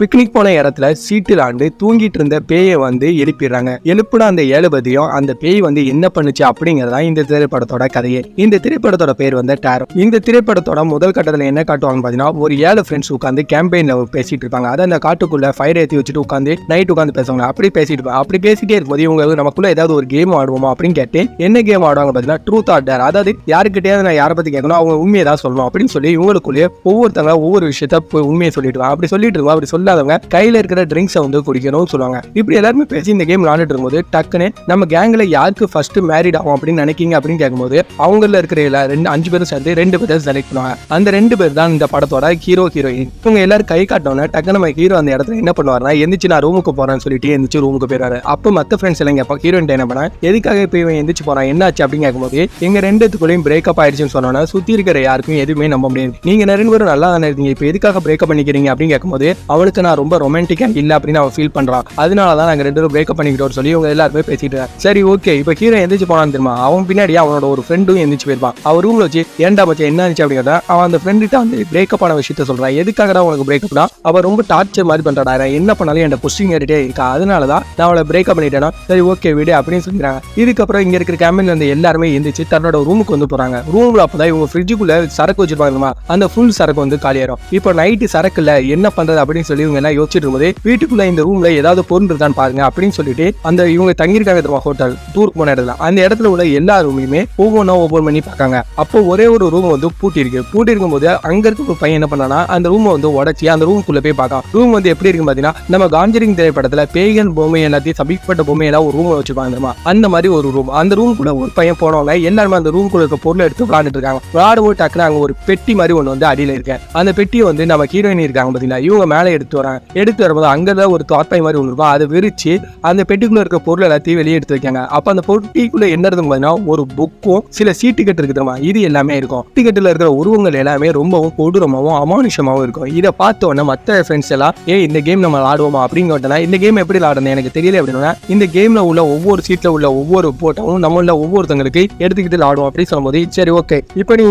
Picnic போன இடத்துல சீட்டில் ஆண்டு தூங்கிட்டு இருந்த பேயை வந்து எழுப்பிடுறாங்க. எழுப்புன அந்த ஏழுபதியும் அந்த பேய் வந்து என்ன பண்ணுச்சு அப்படிங்கறதா இந்த திரைப்படத்தோட கதையே. இந்த திரைப்படத்தோட பேர் வந்து டேரோ இந்த திரைப்படத்தோட முதல் கட்டத்தில் என்ன காட்டுவாங்க பாத்தீங்கன்னா ஒரு ஏழு ஃப்ரெண்ட்ஸ் உட்காந்து கேம்பெயின்ல பேசிட்டு இருப்பாங்க. அதை அந்த காட்டுக்குள்ள ஃபயர் ஏற்றி வச்சுட்டு உட்காந்து நைட் உட்காந்து பேசுவாங்க. அப்படி பேசிட்டு இருப்பாங்க. அப்படி பேசிட்டே இருக்கும்போது இவங்க நமக்குள்ள ஏதாவது ஒரு கேம் ஆடுவோமா அப்படின்னு கேட்டு என்ன கேம் ஆடுவாங்க பாத்தீங்கன்னா ட்ரூத் ஆர் டேர் அதாவது யாருக்கிட்டயாவது நான் யாரை பத்தி கேட்கணும் அவங்க உண்மையை தான் சொல்லணும் அப்படின்னு சொல்லி இவங்களுக்குள்ளேயே ஒவ்வொருத்தவங்க ஒவ்வொரு விஷயத்த உண்மையை சொல்லிட்டு அப்படி சொல்லிட்டு இருக்கோம் அப்படி சொல்லாதவங்க கையில இருக்கிற ட்ரிங்க்ஸை வந்து குடிக்கணும்னு சொல்லுவாங்க. இப்படி எல்லாருமே பேசி இந்த கேம் விளாண்டுட்டு இருக்கும்போது டக்குன்னு நம்ம கேங்ல யாருக்கு ஃபர்ஸ்ட் மேரிட் ஆகும் அப்படின்னு நினைக்கிங்க அப்படின்னு கேட்கும்போது அவங்கள இருக்கிற எல்லா ரெண்டு அஞ்சு பேரும் சேர்ந்து ரெண்டு பேரை செலக்ட் பண்ணுவாங்க. அந்த ரெண்டு பேர் தான் இந்த படத்தோட ஹீரோ ஹீரோயின் இவங்க எல்லாரும் கை காட்டினோன்னே டக்குனு நம்ம ஹீரோ அந்த இடத்துல என்ன பண்ணுவாருன்னா எந்திரிச்சு நான் ரூமுக்கு போறேன்னு சொல்லிட்டு எந்திரிச்சு ரூமுக்கு போயிடுவாரு. அப்போ மற்ற ஃப்ரெண்ட்ஸ் எல்லாம் கேட்பா ஹீரோயின் என்ன பண்ணா? எதுக்காக இப்போ இவன் எந்திரிச்சு போறான்? என்னாச்சு? அப்படின்னு கேட்கும்போது எங்க ரெண்டுத்துக்குள்ளேயும் பிரேக்கப் ஆயிடுச்சுன்னு சொன்னோன்னா சுத்தி இருக்கிற யாருக்கும் எதுவுமே நம்ப முடியாது. நீங்க ரெண்டு பேரும் நல்லா தானே இருக்கீங்க. இப்போ எதுக்காக பிரேக்கப் பண்ணிக்கிறீங்க? அப்படின்னு கேட்கும்போது அவளுக்கு நான் ரொம்ப ரொமான்டிக்காக இல்லை அப்படின்னு அவன் ஃபீல் பண்றான். அதனால தான் நாங்கள் ரெண்டு பேரும் பிரேக்கப் பண்ணிக்கிட்டோம் சொல்லி இவங்க எல்லாருமே பேசிட்டு சரி ஓகே இப்போ ஹீரோ எந்திரிச்சு போனான்னு தெரியுமா? அவன் பின்னாடி அவனோட ஒரு ஃப்ரெண்டும் எந்திரிச்சு போயிருப்பான். அவர் ரூம்ல வச்சு ஏன்டா பச்சை என்ன இருந்துச்சு அப்படிங்கிறத அவன் அந்த ஃப்ரெண்டுகிட்ட வந்து பிரேக்கப் ஆன விஷயத்த சொல்றான். தான் உனக்கு போனால் அவர் ரொம்ப டார்ச்சர் மாதிரி பண்றாடா நான் என்ன பண்ணாலும் என் கொஸ்டின் ஏறிட்டே இருக்கா. அதனால தான் நான் அவளை பிரேக்கப் பண்ணிட்டேன்னா சரி ஓகே விடு அப்படின்னு சொல்லிடுறாங்க இதுக்கப்புறம் இங்க இருக்கிற கேம்பின்ல இருந்து எல்லாருமே எந்திரிச்சு தன்னோட ரூமுக்கு வந்து போறாங்க. ரூம்ல அப்பதான் இவங்க ஃப்ரிட்ஜுக்குள்ள சரக்கு வச்சிருப்பாங்க அந்த ஃபுல் சரக்கு வந்து காலியாயிரும். இப்போ நைட்டு சரக்கு என்ன பண்றது அப்படின்னு சொல்லி இவங்க எல்லாம் யோசிச்சுட்டு இருக்கும்போது வீட்டுக்குள்ள இந்த ரூம்ல ஏதாவது பொருள் இருக்கான்னு பாருங்க அப்படின்னு சொல்லிட்டு அந்த இவங்க தங்கியிருக்காங்க தெரியுமா ஹோட்டல் டூர் போன இடத்துல. அந்த இடத்துல உள்ள எல்லா ரூமையுமே ஒவ்வொன்றா ஓபன் பண்ணி பார்க்காங்க. அப்போ ஒரே ஒரு ரூம் வந்து பூட்டி இருக்கு. பூட்டி இருக்கும்போது அங்க இருக்க ஒரு பையன் என்ன பண்ணானா அந்த ரூமை வந்து உடச்சி அந்த ரூமுக்குள்ள போய் பார்க்கலாம் ரூம் வந்து எப்படி இருக்கு பாத்தீங்கன்னா நம்ம காஞ்சரிங் திரைப்படத்துல பேகன் பொம்மை எல்லாத்தையும் சபிக்கப்பட்ட பொம்மை எல்லாம் ஒரு ரூம் வச்சிருப்பாங்க தெரியுமா? அந்த மாதிரி ஒரு ரூம் அந்த ரூமுக்குள்ள ஒரு பையன் போனவங்க எல்லாருமே அந்த ரூம் குள்ள இருக்க பொருளை எடுத்து விளாண்டுட்டு இருக்காங்க. விளாடும்போது டக்குனு அங்க ஒரு பெட்டி மாதிரி ஒன்று வந்து அடியில இருக்கேன் அந்த பெட்டியை வந்து நம்ம ஹீரோயின் இருக்காங்க பாத்தீங்கன்னா இவங்க மேலே எடுத்து வராங்க. எடுத்து வரும்போது அங்கதான் ஒரு தாட்பை மாதிரி ஒன்று இருக்கும். அதை விரிச்சு அந்த பெட்டிக்குள்ள இருக்க பொருள் எல்லாத்தையும் வெளியே எடுத்து வைக்காங்க அப்போ அந்த பெட்டிக்குள்ள என்ன இருக்கும் ஒரு புக்கும் சில சீட் டிக்கெட் இருக்கு தெரியுமா? இது எல்லாமே இருக்கும். சீட்டுக்கட்டுல இருக்கிற உருவங்கள் எல்லாமே ரொம்பவும் கொடூரமாகவும் அமானுஷமாகவும் இருக்கும். இதை பார்த்தோன்னே மற்ற ஃப்ரெண்ட்ஸ் எல்லாம் ஏ இந்த கேம் நம்ம ஆடுவோமா? அப்படின்னு இந்த கேம் எப்படி விளாடுறது எனக்கு தெரியல. அப்படின்னா இந்த கேம்ல உள்ள ஒவ்வொரு சீட்ல உள்ள ஒவ்வொரு போட்டவும் உள்ள ஒவ்வொருத்தங்களுக்கு எடுத்துக்கிட்டு விளாடுவோம் அப்படின்னு சொல்லும்போது சரி ஓகே இப்போ நீ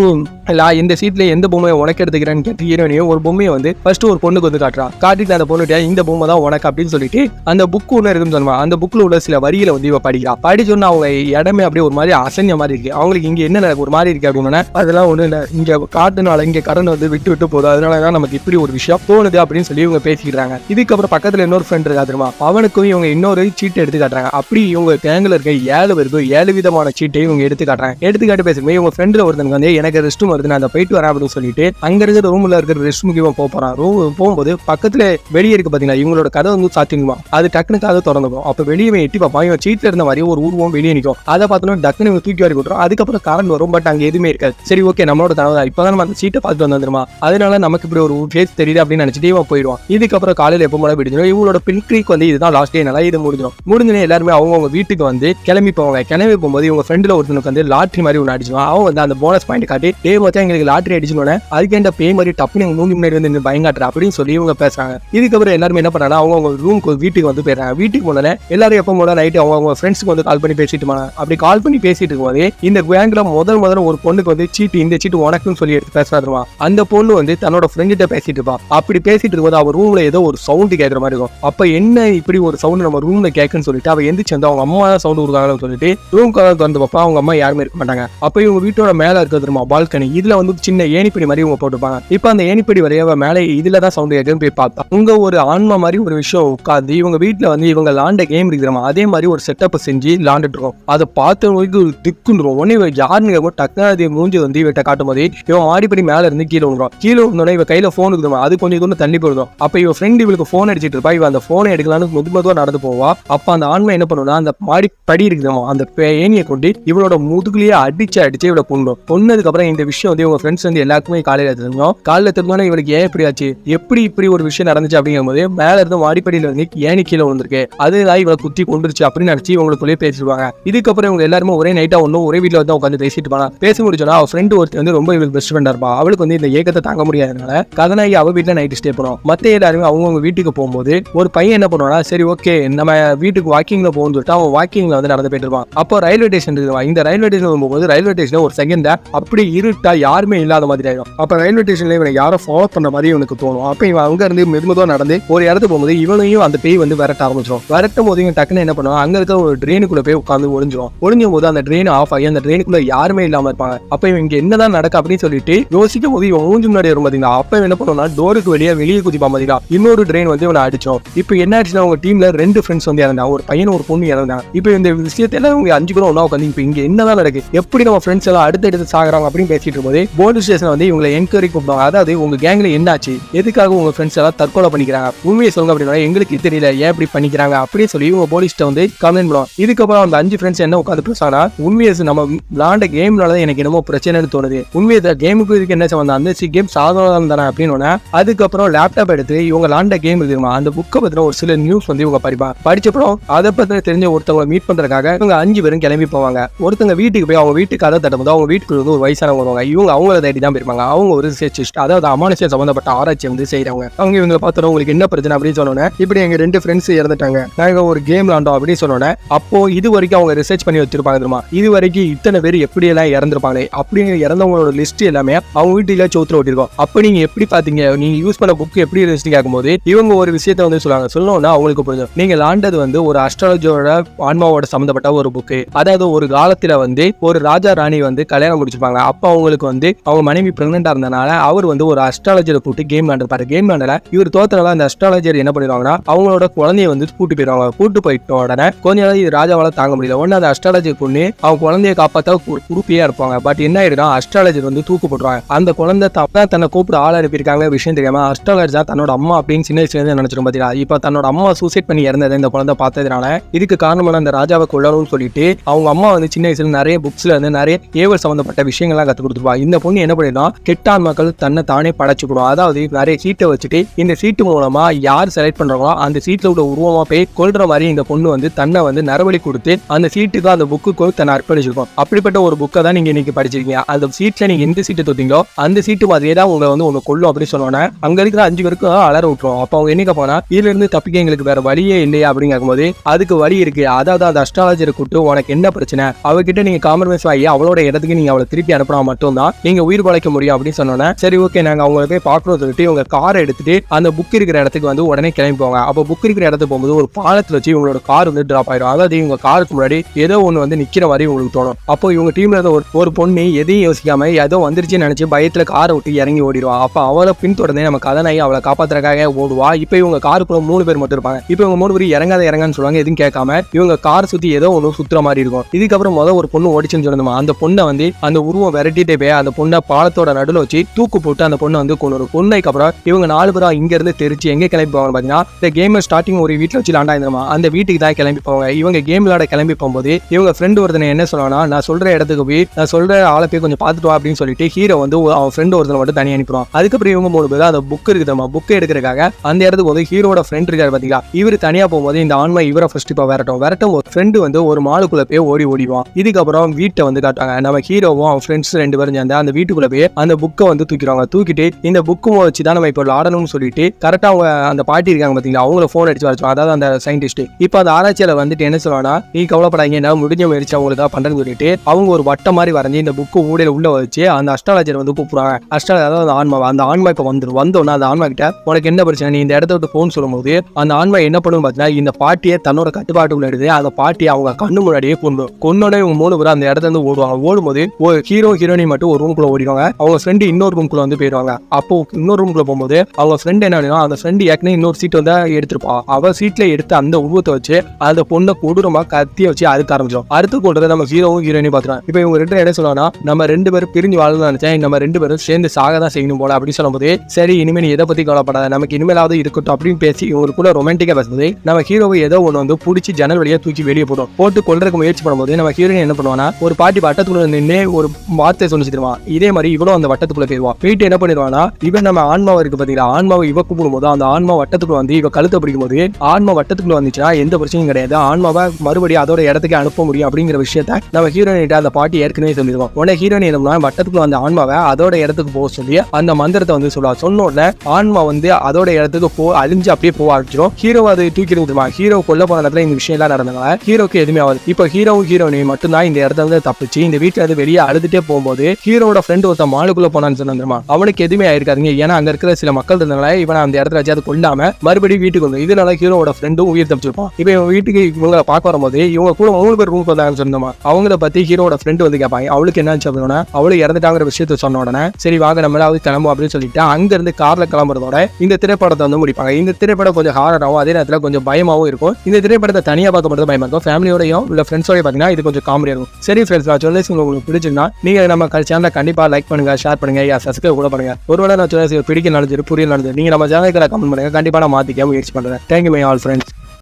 இந்த சீட்ல எந்த பொம்மையை உனக்கு எடுத்துக்கிறேன்னு கேட்டு ஹீரோனையும் ஒரு பொம்மையை வந்து ஃபர்ஸ்ட் ஒரு பொண்ணுக்கு வந்து காட்டுறான் காட்டிட்டு அந்த பொண்ணுகிட்ட இந்த பொம்மை தான் உனக்கு அப்படின்னு சொல்லிட்டு அந்த புக் ஒன்று இருக்குன்னு சொல்லுவா. அந்த புக்ல உள்ள சில வரியில வந்து இவ படிக்கிறா. படிச்சோன்னா அவங்க இடமே அப்படியே ஒரு மாதிரி அசஞ்ச மாதிரி இருக்கு. அவங்களுக்கு இங்க என்ன நடக்கு ஒரு மாதிரி இருக்கு அப்படின்னா அதெல்லாம் ஒண்ணு இல்லை. இங்க காட்டுனால இங்க கடன் வந்து விட்டு விட்டு போகுது. அதனால தான் நமக்கு இப்படி ஒரு விஷயம் தோணுது அப்படின்னு சொல்லி இவங்க பேசிக்கிறாங்க. இதுக்கப்புறம் பக்கத்துல இன்னொரு ஃப்ரெண்ட் இருக்கா தெரியுமா? அவனுக்கும் இவங்க இன்னொரு சீட்டை எடுத்து காட்டுறாங்க. அப்படி இவங்க கேங்கில் இருக்க ஏழு பேருக்கும் ஏழு விதமான சீட்டை இவங்க எடுத்து காட்டுறாங்க. எடுத்து காட்டி பேசும்போது இவங்க ஃப்ரெண்டில் ஒருத்தனுக்கு வந்து எனக்கு ரெஸ்ட் வருது நான் அந்த போயிட்டு வரேன் அப்படின்னு சொல்லிட்டு அங்க இருக்கிற ரூம்ல இருக்கிற ரெஸ்ட் முக்கியமா போகிறான் போறான். ரூம் போகும்போது பக்கத்து வெளியே இருக்கு பாத்தீங்கன்னா இவங்களோட கதை வந்து சாத்தியமா? அது டக்குனு கதை திறந்துக்கும் அப்ப வெளியே எட்டி பார்ப்பான். இவன் சீட்ல இருந்த மாதிரி ஒரு உருவம் வெளியே நிற்கும். அதை பார்த்தோன்னா டக்குனு இவங்க தூக்கி வாரி விட்டுரும் அதுக்கப்புறம் கரண்ட் வரும் பட் அங்க எதுவுமே இருக்காது. சரி ஓகே நம்மளோட கனவு தான். இப்பதான் நம்ம அந்த சீட்டை பார்த்துட்டு வந்துருமா அதனால நமக்கு இப்படி ஒரு ஃபேஸ் தெரியுது அப்படின்னு நினைச்சிட்டு இவன் போயிடுவான். இதுக்கப்புறம் காலையில எப்போ மழை விடுஞ்சிடும் இவங்களோட பில் க்ரீக் வந்து இதுதான் லாஸ்ட் டே நல்லா இது முடிஞ்சிடும் முடிஞ்சுனே எல்லாருமே அவங்கவுங்க வீட்டுக்கு வந்து கிளம்பி போவாங்க. கிளம்பி போகும்போது இவங்க ஃப்ரெண்டில் ஒருத்தனுக்கு வந்து லாட்ரி மாதிரி ஒன்று அடிச்சுவான் அவன் வந்து அந்த போனஸ் பாயிண்ட் காட்டி டே மொத்தம் எங்களுக்கு லாட்ரி அடிச்சுனோட அதுக்கு பே மாதிரி டப்புனு எங்க மூணு முன்னாடி வந்து பயங்காட்டுறா பயங்காட்டுற அப்படின்னு சொல்லி இவங்க பேசுறாங்க. இதுக்கப்புறம் எல்லாருமே என்ன பண்ணாங்க அவங்க ரூமுக்கு வீட்டுக்கு வந்து போயிடுறாங்க. வீட்டுக்கு போனோடனே எல்லாரும் எப்போ போல நைட்டு அவங்க அவங்க வந்து கால் பண்ணி பேசிட்டு போனாங்க அப்படி கால் பண்ணி பேசிட்டு இருக்கும்போது இந்த பேங்க்ல முதல் முதல்ல ஒரு பொண்ணுக்கு வந்து சீட்டு இந்த சீட்டு உனக்குன்னு சொல்லி எடுத்து பேசுறாருமா அந்த பொண்ணு வந்து தன்னோட ஃப்ரெண்ட்கிட்ட பேசிட்டு இருப்பா. அப்படி பேசிட்டு இருக்கும்போது அவ ரூம்ல ஏதோ ஒரு சவுண்ட் கேட்குற மாதிரி இருக்கும். அப்ப என்ன இப்படி ஒரு சவுண்ட் நம்ம ரூம்ல கேட்குன்னு சொல்லிட்டு அவ எந்திரிச்சு வந்து அவங்க அம்மா தான் சவுண்ட் கொடுக்காங்கன்னு சொல்லிட்டு ரூம் கதை திறந்து பார்ப்பா அவங்க அம்மா யாருமே இருக்க மாட்டாங்க. அப்ப இவங்க வீட்டோட மேல இருக்கிறது தெரியுமா? பால்கனி இதுல வந்து சின்ன ஏணிப்படி மாதிரி இவங்க போட்டுப்பாங்க இப்ப அந்த ஏணிப்படி வரைய மேலே இதுல தான் சவுண்ட் கேட்குன்னு போய் பார்த்தா உங்க ஒரு ஆன்மா மாதிரி ஒரு விஷயம் உட்காந்து இவங்க வீட்டுல வந்து இவங்க லாண்ட கேம் இருக்கிறோமா அதே மாதிரி ஒரு செட்டப் செஞ்சு லாண்டுட்டு இருக்கோம். அதை பார்த்தவங்களுக்கு ஒரு திக்குன்றோம் உடனே இவன் யாருன்னு கேட்கும் டக்குனு அது மூஞ்சி வந்து இவட்ட காட்டும் போது இவன் மாடிப்படி மேல இருந்து கீழே விழுறான் கீழே விழுந்தோடனே இவ கையில போன் இருக்குமா அது கொஞ்சம் தூரம் தள்ளி போயிடும் அப்ப இவன் ஃப்ரெண்ட் இவளுக்கு போன் அடிச்சிட்டு இருப்பா. இவ அந்த போனை எடுக்கலாம்னு முது மெதுவா நடந்து போவா. அப்ப அந்த ஆன்மா என்ன பண்ணுவா அந்த மாடி படி இருக்கிறோம் அந்த பேணியை கொண்டு இவளோட முதுகுலயே அடிச்சு அடிச்சு இவளை கொண்டோம் கொன்னதுக்கு அப்புறம் இந்த விஷயம் வந்து இவங்க ஃப்ரெண்ட்ஸ் வந்து எல்லாருக்குமே காலையில தெரிஞ்சோம் காலையில தெரிஞ்சோன்னா இவளுக்கு ஏன் இப்படி ஆச்சு? எப்படி இப்படி ஒரு விஷயம் நடந்துச்சு அப்படிங்கும்போது மேல இருந்து மாடிப்படியில இருந்து ஏணி கீழே விழுந்திருக்கு. அதுதான் இவளை குத்தி கொண்டுருச்சு அப்படின்னு நினைச்சு இவங்களுக்குள்ளே பேசிடுவாங்க. இதுக்கப்புறம் இவங்க எல்லாருமே ஒரே நைட்டா ஒன்றும் ஒரே வீட்டில் வந்து உட்காந்து பேசிட்டு போனா பேசி முடிச்சோன்னா அவ ஃப்ரெண்டு ஒருத்தர் வந்து ரொம்ப இவளுக்கு பெஸ்ட் ஃப்ரெண்டா இருப்பா. அவளுக்கு வந்து இந்த ஏக்கத்தை தாங்க முடியாதனால கதனாகி அவ வீட்டில் நைட்டு ஸ்டே பண்ணுவோம் மற்ற எல்லாருமே அவங்கவுங்க வீட்டுக்கு போகும்போது ஒரு பையன் என்ன பண்ணுவானா சரி ஓகே நம்ம வீட்டுக்கு வாக்கிங்ல போகணும்னு சொல்லிட்டு அவன் வாக்கிங்ல வந்து நடந்து போயிட்டு இருப்பான். அப்போ ரயில்வே ஸ்டேஷன் இருக்குவா இந்த ரயில்வே ஸ்டேஷன் போகும்போது ரயில்வே ஸ்டேஷன் ஒரு செகண்ட் அப்படி இருட்டா யாருமே இல்லாத மாதிரி ஆயிடும். அப்ப ரயில்வே ஸ்டேஷன்ல இவனை யாரும் ஃபாலோ பண்ண மாதிரி இவனுக்கு தோணும். அப்ப இவன் அங்க இருந்து மெதுமெதுவா நடந்து ஒரு இடத்துக்கு போகும்போது இவனையும் அந்த பேய் வந்து விரட்ட ஆரம்பிச்சிடும் விரட்டும் போது இவன் டக்குன்னு என்ன பண்ணுவான்? அங்க இருக்க ஒரு ட்ரெயினுக்குள்ள போய் உட்காந்து ஒளிஞ்சிரும். ஒளிஞ்சும் போது அந்த ட்ரெயின் ஆஃப் ஆகி அந்த ட்ரெயினுக்குள்ள யாருமே இல்லாம இருப்பாங்க. அப்ப இவன் இங்க என்னதான் நடக்க அப்படின்னு சொல்லிட்டு யோசிக்கும் போது இவன் மூஞ்சி முன்னாடி வரும் பாத்தீங்களா? அப்ப என்ன பண்ணுவோம்னா டோருக்கு வெளியே வெளியே குதிப்பா பாத்தீங்களா? இன்னொரு ட்ரெயின் வந்து இவனை அடிச்சோம் இப்போ என்ன ஆச்சுன்னா உங்க டீம்ல ரெண்டு ஃப்ரெண்ட்ஸ் வந்து இறந்தாங்க. ஒரு பையன் ஒரு பொண்ணு இறந்தாங்க. இப்போ இந்த விஷயத்துல இவங்க அஞ்சு பேரும் ஒன்னா உட்காந்து இப்போ இங்க என்னதான் நடக்கு? எப்படி நம்ம ஃப்ரெண்ட்ஸ் எல்லாம் அடுத்தடுத்து சாகுறாங்க அப்படின்னு பேசிட்டு இருக்கும்போது போலீஸ் ஸ்டேஷன் வந்து இவங்களை என்கொயரி கூப்பிடுவாங்க. அதாவது உங்க கேங்ல என்னாச்சு? எதுக்காக உங்க ஃப்ரெண்ட்ஸ் எல்லாம் தற்கொலை பண்ணிக்கிறாங்க. உண்மையை சொல்லுங்க அப்படின்னா எங்களுக்கு தெரியல. ஏன் இப்படி பண்ணிக்கிறாங்க? அப்படின்னு சொல்லி இவங்க போலீஸ்ட்ட வந்து கம்ப்ளைண்ட் பண்ணுவாங்க இதுக்கப்புறம் அந்த அஞ்சு ஃப்ரெண்ட்ஸ் என்ன உட்காந்து பேசுறாங்கன்னா உண்மையை நம்ம விளாண்ட கேம்னால தான் எனக்கு என்னமோ பிரச்சனைன்னு தோணுது. உண்மையை கேமுக்கு இதுக்கு என்ன சம்பந்தம்? அந்த கேம் சாதாரணம் தானே அப்படின்னு அதுக்கப்புறம் லேப்டாப் எடுத்து இவங்க விளாண்ட கேம் இருக்குமா அந்த புக்கை பத்தின ஒரு சில நியூஸ் வந்து இவங்க படிப்பா படிச்சப்பறம் அதை பத்தின தெரிஞ்ச ஒருத்தவங்க மீட் பண்றதுக்காக இவங்க அஞ்சு பேரும் கிளம்பி போவாங்க. ஒருத்தங்க வீட்டுக்கு போய் அவங்க வீட்டுக்கு கதை தட்டும்போது அவங்க வீட்டுக்கு வந்து ஒரு வயசானவங்க வருவாங்க. இவங்க அவங்கள தேடி தான் போயிருப்பாங்க. அவங்க ஒரு ரிசர்ச்சிஸ்ட் அதாவது அமானுஷம் சம்பந்தப்பட்ட ஆராய்ச்சி வந்து செய்யறவங்க அவங்க இவங்களை உங்களுக்கு என்ன பிரச்சனை அப்படின்னு சொன்னோன்னே இப்படி எங்க ரெண்டு ஃப்ரெண்ட்ஸ் இறந்துட்டாங்க. நாங்க ஒரு கேம் விளாண்டோம் அப்படின்னு சொன்னோன்னே அப்போ இது வரைக்கும் அவங்க ரிசர்ச் பண்ணி வச்சிருப்பாங்க தெரியுமா? இது வரைக்கும் இத்தனை பேர் எப்படி எல்லாம் இறந்துருப்பாங்க அப்படிங்கிற இறந்தவங்களோட லிஸ்ட் எல்லாமே அவங்க வீட்டுல சோத்துல ஓட்டிருக்கோம் அப்ப நீங்க எப்படி பாத்தீங்க நீங்க யூஸ் பண்ண புக் எப்படி இருந்துச்சு கேட்கும்போது இவங்க ஒரு விஷயத்த வந்து சொல்லுவாங்க. சொல்லணும்னா அவங்களுக்கு புரிஞ்சு நீங்க லாண்டது வந்து ஒரு அஸ்ட்ராலஜியோட ஆன்மாவோட சம்பந்தப்பட்ட ஒரு புக்கு அதாவது ஒரு காலத்துல வந்து ஒரு ராஜா ராணி வந்து கல்யாணம் முடிச்சிருப்பாங்க. அப்ப அவங்களுக்கு வந்து அவங்க மனைவி பிரெக்னெண்டா இருந்தனால அவர் வந்து ஒரு அஸ்ட்ராலஜியில் கூப்பிட்டு கேம் விளாண்டுருப்பாரு கேம் விளாண்டல இவர் தோத்தனால அந்த அஸ்ட்ராலஜர் என்ன பண்ணிடுவாங்கன்னா அவங்களோட குழந்தைய வந்து கூட்டு போயிடுவாங்க. கூட்டு போயிட்ட உடனே கொஞ்ச நாள் இது ராஜாவால தாங்க முடியல. உடனே அந்த அஸ்ட்ராலஜி பொண்ணு அவங்க குழந்தைய காப்பாத்த கு- குருப்பியா இருப்பாங்க. பட் என்ன ஆயிடுனா அஸ்ட்ராலஜர் வந்து தூக்கு போட்டுருவாங்க. அந்த குழந்தை தப்பா தன்னை கூப்பிட ஆள் அனுப்பியிருக்காங்க. விஷயம் தெரியாம அஸ்ட்ராலஜர் தான் தன்னோட அம்மா அப்படின்னு சின்ன வயசுல இருந்து நினைச்சிரும் பாத்தீங்களா? இப்போ தன்னோட அம்மா சூசைட் பண்ணி இறந்ததை இந்த குழந்தை பார்த்ததுனால இதுக்கு காரணமான அந்த ராஜாவை கொள்ளணும்னு சொல்லிட்டு அவங்க அம்மா வந்து சின்ன வயசுல நிறைய புக்ஸ்ல இருந்து நிறைய ஏவல் சம்பந்தப்பட்ட விஷயங்கள்லாம் கத்து கொடுத்துருவாங்க இந்த பொண்ணு என்ன பண்ணிடும் கெட்டான் மக்கள் தன்னை தானே படைச்சுக்கணும் அதாவது நிறைய சீட்டை வச்சுட்டு இந்த இந்த சீட்டு மூலமாக யார் செலக்ட் பண்ணுறாங்களோ அந்த சீட்டில் உள்ள உருவமாக போய் கொள்கிற மாதிரி இந்த பொண்ணு வந்து தன்னை வந்து நரவழி கொடுத்து அந்த சீட்டுக்கு அந்த புக்குக்கு தன்னை அர்ப்பணிச்சிருக்கோம் அப்படிப்பட்ட ஒரு புக்கை தான் நீங்கள் இன்னைக்கு படிச்சிருக்கீங்க. அந்த சீட்டில் நீங்கள் எந்த சீட்டை தொட்டீங்களோ அந்த சீட்டு மாதிரியே தான் உங்களை வந்து உங்களை கொல்லும் அப்படின்னு சொன்னோன்னே அங்கே இருக்கிற அஞ்சு பேருக்கும் அலற விட்டுரும். அப்போ அவங்க என்ன போனால் இதுல இருந்து தப்பிக்க எங்களுக்கு வேற வழியே இல்லையா? அப்படின்னு கேட்கும்போது அதுக்கு வழி இருக்கு. அதாவது அந்த அஸ்ட்ராலஜரை கூப்பிட்டு உனக்கு என்ன பிரச்சனை? அவகிட்ட நீங்கள் காம்ப்ரமைஸ் ஆகி அவளோட இடத்துக்கு நீங்கள் அவளை திருப்பி அனுப்பினா மட்டும்தான் நீங்கள் உயிர் பழைக்க முடியும். அப்படின்னு சொன்னோன்னே சரி ஓகே நாங்கள் அவங்களுக்கு போய் சொல்லிட்டு இவங்க காரை எடுத்துட்டு அந்த புக் இருக்கிற இடத்துக்கு வந்து உடனே கிளம்பி போவாங்க. அப்போ புக் இருக்கிற இடத்துக்கு போகும்போது ஒரு பாலத்தில் வச்சு இவங்களோட கார் வந்து டிராப் ஆயிடும். அதாவது இவங்க காருக்கு முன்னாடி ஏதோ ஒன்று வந்து நிற்கிற மாதிரி உங்களுக்கு தோணும். அப்போ இவங்க டீம்ல இருந்த ஒரு ஒரு பொண்ணு எதையும் யோசிக்காம ஏதோ வந்துருச்சுன்னு நினைச்சு பயத்தில் காரை விட்டு இறங்கி ஓடிடுவா. அப்போ அவளை பின்தொடர்ந்து நம்ம கதனாயி அவளை காப்பாத்துறதுக்காக ஓடுவா. இப்போ இவங்க காருக்குள்ள மூணு பேர் மட்டும் இருப்பாங்க. இப்போ இவங்க மூணு பேர் இறங்காத இறங்கன்னு சொல்லுவாங்க. எதுவும் கேட்காம இவங்க கார் சுத்தி ஏதோ ஒன்று சுத்துற மாதிரி இருக்கும். இதுக்கப்புறம் முதல் ஒரு பொண்ணு ஓடிச்சுன்னு சொல்லணுமா அந்த பொண்ணை வந்து அந்த உருவம் விரட்டிட்டே போய் அந்த பொண்ணை பாலத்தோட நடுவில் வச்சு தூக்கு போட்டு அந்த பொண்ணை வந்து கொண்டு வரும் பொண்ணைக்கு அப்புறம் இவங்க நாலு பேரும் இங்கேருந்து தெரிச்சு எங்க கிளம்பி போவாங்க பாத்தீங்கன்னா இந்த கேமை ஸ்டார்டிங் ஒரு வீட்டில் வச்சு லாண்டாயிருந்தோமா அந்த வீட்டுக்கு தான் கிளம்பி போவாங்க. இவங்க கேம் விளாட கிளம்பி போகும்போது இவங்க ஃப்ரெண்டு ஒருத்தனை என்ன சொல்லுவானா நான் சொல்ற இடத்துக்கு போய் நான் சொல்ற ஆளை போய் கொஞ்சம் பார்த்துட்டு வா அப்படின்னு சொல்லிட்டு ஹீரோ வந்து அவன் ஃப்ரெண்டு ஒருத்தனை மட்டும் தனியாக அனுப்பிடுவான். அதுக்கப்புறம் இவங்க மூணு பேர் அந்த புக் இருக்குதுமா புக் எடுக்கிறதுக்காக அந்த இடத்துக்கு போது ஹீரோட ஃப்ரெண்ட் இருக்காரு பார்த்தீங்களா? இவர் தனியாக போகும்போது இந்த ஆன்மா இவரை ஃபர்ஸ்ட் இப்போ விரட்டும். விரட்டும் ஒரு ஃப்ரெண்டு வந்து ஒரு மாலுக்குள்ளே போய் ஓடி ஓடிவான் இதுக்கப்புறம் வீட்டை வந்து காட்டுவாங்க. நம்ம ஹீரோவும் அவன் ஃப்ரெண்ட்ஸ் ரெண்டு பேரும் சேர்ந்து அந்த வீட்டுக்குள்ள போய் அந்த புக்கை வந்து தூக்கிடுவாங்க. தூக்கிட்டு இந்த புக்கும் வச்சு தான் நம்ம இப்போ ஆடணும்னு சொல்லிட்டு கரெக்டாக அவங்க அந்த பாட்டி இருக்காங்க பாத்தீங்களா அவங்கள ஃபோன் அடிச்சு வரச்சோம் அதாவது அந்த சயின்டிஸ்ட் இப்போ அந்த ஆராய்ச்சியில வந்துட்டு என்ன சொல்லுவானா நீ கவலைப்படாங்க என்ன முடிஞ்ச முயற்சி அவங்களுக்கு தான் பண்றேன்னு சொல்லிட்டு அவங்க ஒரு வட்டம் மாதிரி வரைஞ்சி இந்த புக்கு ஊடையில உள்ள வச்சு அந்த அஸ்ட்ராலஜர் வந்து கூப்பிடுறாங்க. அஸ்ட்ராலஜர் அதாவது அந்த ஆன்மா அந்த ஆன்மா இப்போ வந்துடும் வந்தோன்னா அந்த ஆன்மா கிட்ட உனக்கு என்ன பிரச்சனை? நீ இந்த இடத்த விட்டு ஃபோன் சொல்லும்போது அந்த ஆன்மா என்ன பண்ணும் பார்த்தீங்கன்னா இந்த பாட்டியை தன்னோட கட்டுப்பாட்டுக்குள்ள எடுத்து அந்த பாட்டியை அவங்க கண்ணு முன்னாடியே கொண்டு கொன்னோட இவங்க மூணு பேரும் அந்த இடத்துல இருந்து ஓடுவாங்க. ஓடும்போது ஒரு ஹீரோ ஹீரோனி மட்டும் ஒரு ரூம்குள்ள ஓடிடுவாங்க. அவங்க ஃப்ரெண்டு இன்னொரு ரூம்குள்ள வந்து போயிடுவாங்க. அப்போ இன்னொரு ரூம்குள்ள போகும்போது அவங்க ஃப்ரெண்ட் என்ன அந்த ஃப்ரெண்டு ஏற்கனவே இன்னொரு சீட் வந்து எடுத்திருப்பா. அவ சீட்ல எடுத்து அந்த உருவத்தை வச்சு அந்த பொண்ணை கொடூரமா கத்திய வச்சு அறுக்க ஆரம்பிச்சோம் அறுத்து கொண்டதை நம்ம ஹீரோவும் ஹீரோயினும் பாத்துறோம் இப்போ இவங்க ரெண்டு என்ன சொல்லுவாங்கன்னா நம்ம ரெண்டு பேரும் பிரிஞ்சு வாழ்ந்து நினைச்சேன். நம்ம ரெண்டு பேரும் சேர்ந்து சாக தான் செய்யணும் போல அப்படின்னு சொல்லும்போது சரி இனிமே நீ எதை பத்தி கவலைப்படாத. நமக்கு இனிமேலாவது இருக்கட்டும் அப்படின்னு பேசி இவங்களுக்குள்ள ரொமான்டிக்கா பேசும்போது நம்ம ஹீரோவை ஏதோ ஒன்று வந்து பிடிச்சி ஜன்னல் வழியா தூக்கி வெளியே போடும் போட்டு கொள்றதுக்கு முயற்சி பண்ணும்போது நம்ம ஹீரோயின் என்ன பண்ணுவானா ஒரு பாட்டி வட்டத்துக்குள்ள நின்று ஒரு வார்த்தை சொல்லி தருவான் இதே மாதிரி இவ்வளவு அந்த வட்டத்துக்குள்ள போயிடுவான் போயிட்டு என்ன பண்ணிடுவானா இவன் நம்ம ஆன்மாவை இருக்கு பாத்தீங்களா? ஆன்மாவை இவ கூப்பிடும் போது அந்த ஆன்மா வட்டத்துக்குள்ள வந்து இவ கழுத்தை பிடிக்கும் போது ஆன்மா வட்டத்துக்குள்ள வந்துச்சுன்னா எந்த பிரச்சனையும் கிடையாது. ஆன்மாவை மறுபடியும் அதோட இடத்துக்கு அனுப்ப முடியும் அப்படிங்கிற விஷயத்த நம்ம ஹீரோயின் அந்த பாட்டி ஏற்கனவே சொல்லிடுவோம் உடனே ஹீரோயின் என்ன வட்டத்துக்குள்ள அந்த ஆன்மாவை அதோட இடத்துக்கு போக சொல்லி அந்த மந்திரத்தை வந்து சொல்லுவா. சொன்ன உடனே ஆன்மா வந்து அதோட இடத்துக்கு போ அழிஞ்சு அப்படியே போக ஆரம்பிச்சிடும் ஹீரோ அதை தூக்கிட்டு விடுமா ஹீரோ கொல்ல போன இடத்துல இந்த விஷயம் எல்லாம் நடந்தனால ஹீரோக்கு எதுவுமே ஆகாது. இப்போ ஹீரோவும் ஹீரோனையும் மட்டும்தான் இந்த இடத்துல இருந்து தப்பிச்சு இந்த வீட்டுல இருந்து வெளியே அழுதுட்டே போகும்போது ஹீரோட ஃப்ரெண்ட் ஒருத்தன் மாலுக்குள்ள போனான்னு சொன்னா அவனுக்கு எதுவுமே ஆயிருக்காதுங்க. ஏன்னா அங்க இருக்கிற சில மக்கள் இருந்தனால இவனை அந்த இடத்துல வச்சு அதை கொல்லாம மறுபடியும் வீட்டுக்கு வந்து இதனால ஹீரோவோட ஃப்ரெண்டும் உயிர் தப்பிச்சிருப்பான். இப்போ இவன் வீட்டுக்கு இவங்களை பார்க்க வரும்போது இவங்க கூட மூணு பேர் ரூம் வந்தாங்கன்னு சொன்னோமா அவங்கள பத்தி ஹீரோட ஃப்ரெண்டு வந்து கேட்பாங்க. அவளுக்கு என்ன அப்படின்னா அவளுக்கு இறந்துட்டாங்கிற விஷயத்த சொன்ன உடனே சரி வாங்க நம்மளாவது கிளம்பும் அப்படின்னு சொல்லிட்டு அங்க இருந்து கார்ல கிளம்புறதோட இந்த திரைப்படத்தை வந்து முடிப்பாங்க. இந்த திரைப்படம் கொஞ்சம் ஹாரராகவும் அதே நேரத்தில் கொஞ்சம் பயமாவும் இருக்கும். இந்த திரைப்படத்தை தனியாக பார்க்க மட்டும் பயமா இருக்கும். ஃபேமிலியோடையும் இல்ல ஃப்ரெண்ட்ஸோடய பார்த்தீங்கன்னா இது கொஞ்சம் காமெடியாக இருக்கும். சரி ஃப்ரெண்ட்ஸ் நான் சொல்லி உங்களுக்கு பிடிச்சிருந்தா நீங்க நம்ம சேனலை கண்டிப்பா லைக் பண்ணுங்க ஷேர் பண்ணுங்க யா சப்ஸ்கிரைப் கூட பண்ணுங்க. ஒருவேளை நான் சொல்லி பிடிக்க நடந்துரு புரியல நடந்துரு நீங்க நம்ம சேனலுக்கு கமெண்ட் பண்ணுங்க. கண்டிப்பா நான் மாத்திக்க முயற்சி பண்றேன். Thank you my all friends